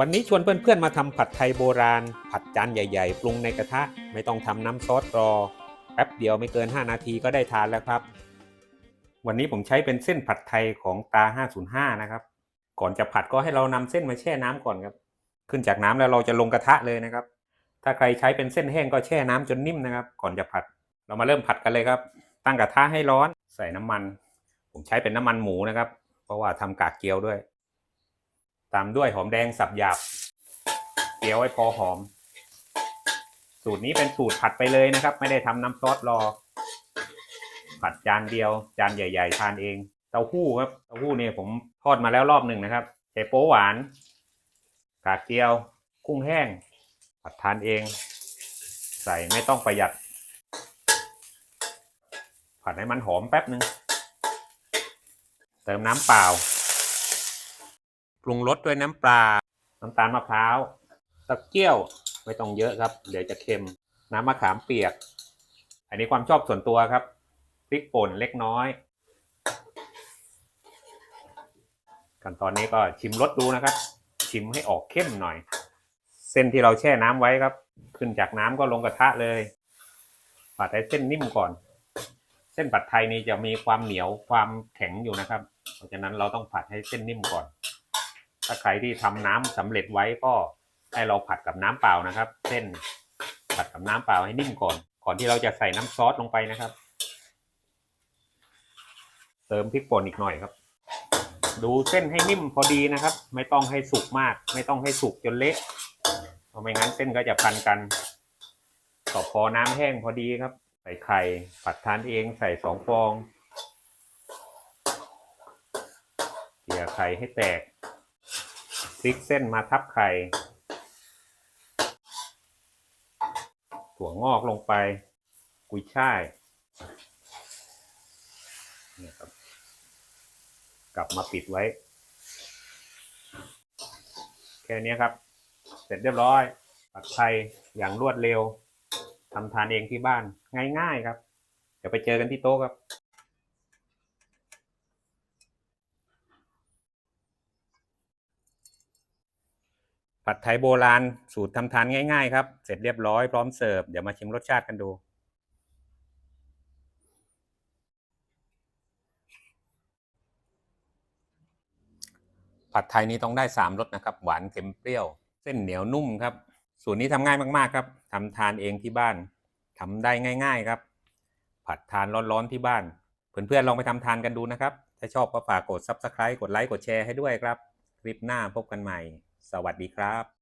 วันนี้ชวนเพื่อนๆมาทำผัดไทยโบราณ ผัดจานใหญ่ๆ ปรุงในกระทะ ไม่ต้องทำน้ำซอสรอ แป๊บเดียวไม่เกิน 5 นาทีก็ได้ทานแล้วครับ วันนี้ผมใช้เป็นเส้นผัดไทยของตา 505 นะครับ ก่อนจะผัดก็ให้เรานำเส้นมาแช่น้ำก่อนครับ ขึ้นจากน้ำแล้วเราจะลงกระทะเลยนะครับ ถ้าใครใช้เป็นเส้นแห้งก็แช่น้ำจนนิ่มนะครับ ก่อนจะผัด เรามาเริ่มผัดกันเลยครับ ตั้งกระทะให้ร้อน ใส่น้ำมัน ผมใช้เป็นน้ำมันหมูนะครับ เพราะว่าทำกากเกี๊ยวด้วย ตามด้วยหอมแดงสับหยาบเกี๊ยวให้พอหอม สูตรนี้เป็นสูตรผัดไปเลยนะครับ ไม่ได้ทำน้ำซอสรอ ผัดจานเดียว จานใหญ่ ๆ ทานเอง เต้าหู้ครับ เต้าหู้เนี่ยผมทอดมาแล้วรอบหนึ่งนะครับใส่โป๊หวาน กากเจียว กุ้งแห้ง ผัดทานเอง ใส่ไม่ต้องประหยัด ผัดให้มันหอมแป๊บหนึ่งเติมน้ำเปล่า ปรุงรสด้วยน้ำปลา น้ำตาลมะพร้าวตะเกียวไม่ต้องเยอะครับ เดี๋ยวจะเค็ม น้ำมะขามเปียก อันนี้ความชอบส่วนตัวครับพริกป่นเล็กน้อยขั้นตอนนี้ก็ชิมรสดูนะครับ ชิมให้ออกเข้มหน่อย เส้นที่เราแช่น้ำไว้ครับ ขึ้นจากน้ำก็ลงกระทะเลยผัดให้เส้นนิ่มก่อน เส้นผัดไทยนี่จะมีความเหนียวความแข็งอยู่นะครับ เพราะฉะนั้นเราต้องผัดให้เส้นนิ่มก่อน ถ้าใครที่ทำน้ำสำเร็จไว้ก็ให้เราผัดกับน้ำเปล่านะครับ เส้นผัดกับน้ำเปล่าให้นิ่มก่อน ก่อนที่เราจะใส่น้ำซอสลงไปนะครับ เติมพริกป่นอีกหน่อยครับ ดูเส้นให้นิ่มพอดีนะครับ ไม่ต้องให้สุกมาก ไม่ต้องให้สุกจนเละเพราะไม่งั้นเส้นก็จะพันกันก็พอน้ำแห้งพอดีครับ ใส่ไข่ผัดทานเองใส่สองฟองเกี่ยไข่ให้แตก พลิกเส้นมาทับไข่ ถั่วงอกลงไป กุยช่ายเนี่ยครับ กลับมาปิดไว้ แค่นี้ครับ เสร็จเรียบร้อย ผัดไทยอย่างรวดเร็วทำทานเองที่บ้านง่ายๆครับ เดี๋ยวไปเจอกันที่โต๊ะครับ ผัดไทยโบราณสูตรทำทานง่าย ๆ ครับ เสร็จเรียบร้อยพร้อมเสิร์ฟ เดี๋ยวมาชิมรสชาติกันดู ผัดไทยนี้ต้องได้ 3รสนะครับ หวานเค็มเปรี้ยว เส้นเหนียวนุ่มครับ สูตรนี้ทำง่ายมากๆครับทำทานเองที่บ้านทำได้ง่าย ๆครับ ผัดทานร้อนๆที่บ้าน เพื่อนๆลองไปทำทานกันดูนะครับ ถ้าชอบก็ฝากกด Subscribe กดไลค์กดแชร์ให้ด้วยครับ คลิปหน้าพบกันใหม่ สวัสดีครับ